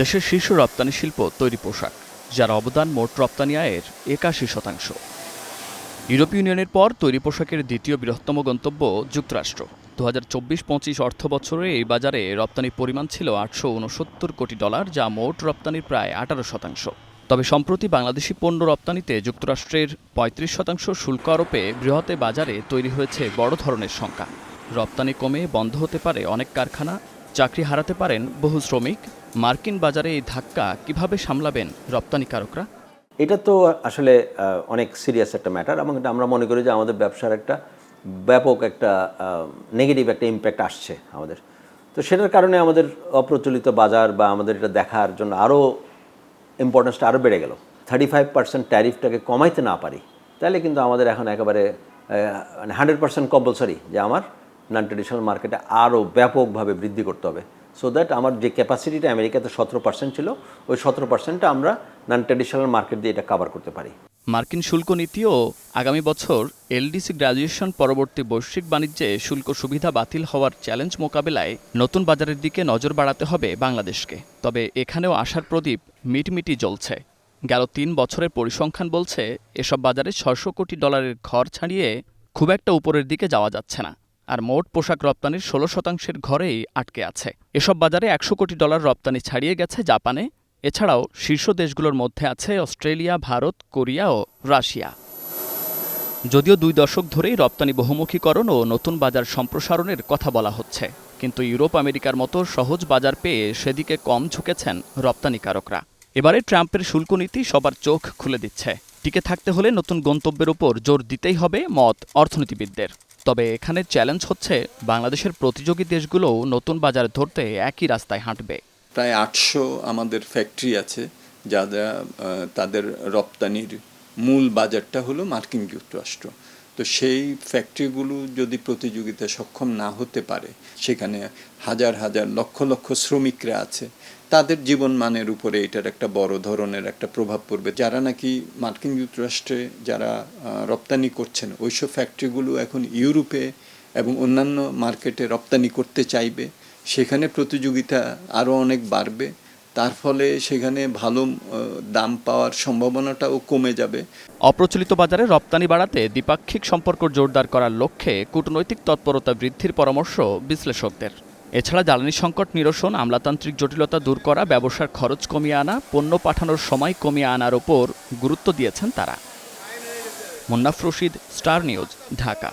দেশের শীর্ষ রপ্তানি শিল্প তৈরি পোশাক, যার অবদান মোট রপ্তানি আয়ের একাশি শতাংশ। ইউরোপীয় ইউনিয়নের পর তৈরি পোশাকের দ্বিতীয় বৃহত্তম গন্তব্য যুক্তরাষ্ট্র। দু হাজার চব্বিশ পঁচিশ অর্থ বছরে এই বাজারে রপ্তানির পরিমাণ ছিল আটশো উনসত্তর কোটি ডলার, যা মোট রপ্তানির প্রায় আঠারো শতাংশ। তবে সম্প্রতি বাংলাদেশি পণ্য রপ্তানিতে যুক্তরাষ্ট্রের পঁয়ত্রিশ শতাংশ শুল্ক আরোপে বৃহতে বাজারে তৈরি হয়েছে বড় ধরনের শঙ্কা রপ্তানি কমে বন্ধ হতে পারে অনেক কারখানা চাকরি হারাতে পারেন বহু শ্রমিক। মার্কিন বাজারে এই ধাক্কা কীভাবে সামলাবেন রপ্তানিকারকরা এটা তো আসলে অনেক সিরিয়াস একটা ম্যাটার এবং এটা আমরা মনে করি যে আমাদের ব্যবসার একটা ব্যাপক একটা নেগেটিভ একটা ইম্প্যাক্ট আসছে আমাদের। তো সেটার কারণে আমাদের অপ্রচলিত বাজার বা আমাদের এটা দেখার জন্য আরও ইম্পর্টেন্সটা আরও বেড়ে গেল। থার্টি ফাইভ পার্সেন্ট ট্যারিফটাকে কমাইতে না পারি, তাহলে কিন্তু আমাদের এখন একেবারে হান্ড্রেড পার্সেন্ট কম্পালসারি যে আমার নন ট্রেডিশনাল মার্কেটে আরও ব্যাপকভাবে বৃদ্ধি করতে হবে। সো দ্যাট আমার যে ক্যাপাসিটিটা আমেরিকাতে সতেরো পার্সেন্ট ছিল, ওই সতেরো পার্সেন্টটা আমরা নন ট্রেডিশনাল মার্কেট দিয়ে এটা কভার করতে পারি। মার্কিন শুল্ক নীতিও আগামী বছর এলডিসি গ্র্যাজুয়েশন পরবর্তী বৈশ্বিক বাণিজ্যে শুল্ক সুবিধা বাতিল হওয়ার চ্যালেঞ্জ মোকাবেলায় নতুন বাজারের দিকে নজর বাড়াতে হবে বাংলাদেশকে। তবে এখানেও আশার প্রদীপ মিটমিটি জ্বলছে। গেল তিন বছরের পরিসংখ্যান বলছে, এসব বাজারে ছশো কোটি ডলারের ঘর ছাড়িয়ে খুব একটা উপরের দিকে যাওয়া যাচ্ছে না। আর মোট পোশাক রপ্তানির ষোলো শতাংশের ঘরেই আটকে আছে। এসব বাজারে একশো কোটি ডলার রপ্তানি ছাড়িয়ে গেছে জাপানে। এছাড়াও শীর্ষ দেশগুলোর মধ্যে আছে অস্ট্রেলিয়া, ভারত, কোরিয়া ও রাশিয়া। যদিও দুই দশক ধরেই রপ্তানি বহুমুখীকরণ ও নতুন বাজার সম্প্রসারণের কথা বলা হচ্ছে, কিন্তু ইউরোপ, আমেরিকার মতো সহজ বাজার পেয়ে সেদিকে কম ঝুঁকেছেন রপ্তানিকারকরা। এবারে ট্রাম্পের শুল্ক নীতি সবার চোখ খুলে দিচ্ছে। টিকে থাকতে হলে নতুন গন্তব্যের উপর জোর দিতেই হবে মত অর্থনীতিবিদদের। তবে এখানে চ্যালেঞ্জ হচ্ছে বাংলাদেশের প্রতিযোগী দেশগুলোও নতুন বাজার ধরতে একই রাস্তায় হাঁটবে। প্রায় আটশো আমাদের ফ্যাক্টরি আছে যারা তাদের রপ্তানির মূল বাজারটা হলো মার্কিন যুক্তরাষ্ট্র। তো সেই ফ্যাক্টরিগুলো যদি প্রতিযোগিতা সক্ষম না হতে পারে, সেখানে হাজার হাজার লক্ষ লক্ষ শ্রমিকরা আছে, তাদের জীবন মানের উপরে এটার একটা বড় ধরনের একটা প্রভাব পড়বে। যারা নাকি মার্কিন যুক্তরাষ্ট্রে যারা রপ্তানি করছেন, ওইসব ফ্যাক্টরিগুলো এখন ইউরোপে এবং অন্যান্য মার্কেটে রপ্তানি করতে চাইবে, সেখানে প্রতিযোগিতা আরও অনেক বাড়বে। তার ফলে সেখানে ভালো দাম পাওয়ার সম্ভাবনাটাও কমে যাবে। অপ্রচলিত বাজারে রপ্তানি বাড়াতে দ্বিপাক্ষিক সম্পর্ক জোরদার করার লক্ষ্যে কূটনৈতিক তৎপরতা বৃদ্ধির পরামর্শ বিশ্লেষকদের। এছাড়া জ্বালানি সংকট নিরসন, আমলাতান্ত্রিক জটিলতা দূর করা, ব্যবসার খরচ কমিয়ে আনা, পণ্য পাঠানোর সময় কমিয়ে আনার ওপর গুরুত্ব দিয়েছেন তারা। Munnaf Rashid, star news, Dhaka.